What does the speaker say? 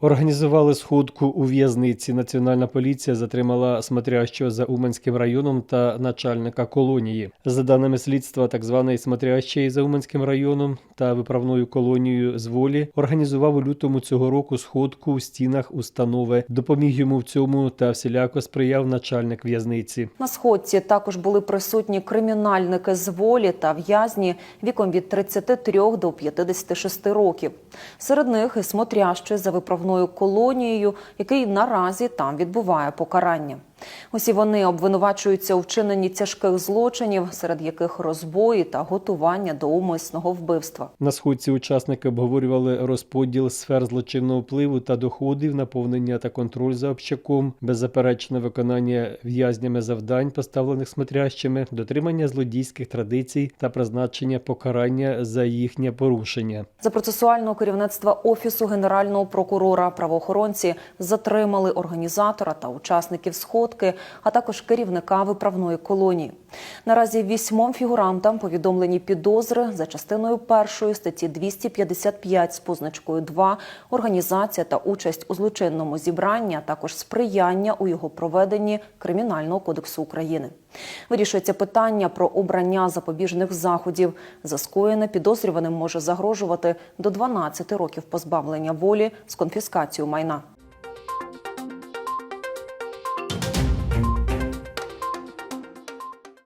Організували сходку у в'язниці. Національна поліція затримала смотрящого за Уманським районом та начальника колонії. За даними слідства, так званий смотрящий за Уманським районом та виправною колонією з волі організував у лютому цього року сходку у стінах установи. Допоміг йому в цьому та всіляко сприяв начальник в'язниці. На сходці також були присутні кримінальники з волі та в'язні віком від 33 до 56 років. Серед них і смотрящий за виправною колонією, який наразі там відбуває покарання. Усі вони обвинувачуються у вчиненні тяжких злочинів, серед яких розбої та готування до умисного вбивства. На сходці учасники обговорювали розподіл сфер злочинного впливу та доходів, наповнення та контроль за общаком, беззаперечне виконання в'язнями завдань, поставлених смотрящими, дотримання злодійських традицій та призначення покарання за їхнє порушення. За процесуального керівництва офісу генерального прокурора правоохоронці затримали організатора та учасників сходки, а також керівника виправної колонії. Наразі вісьмом фігурантам повідомлені підозри за частиною першої статті 255 з позначкою 2 організація та участь у злочинному зібранні, а також сприяння у його проведенні Кримінального кодексу України. Вирішується питання про обрання запобіжних заходів. За скоєне підозрюваним може загрожувати до 12 років позбавлення волі з конфіскацією майна.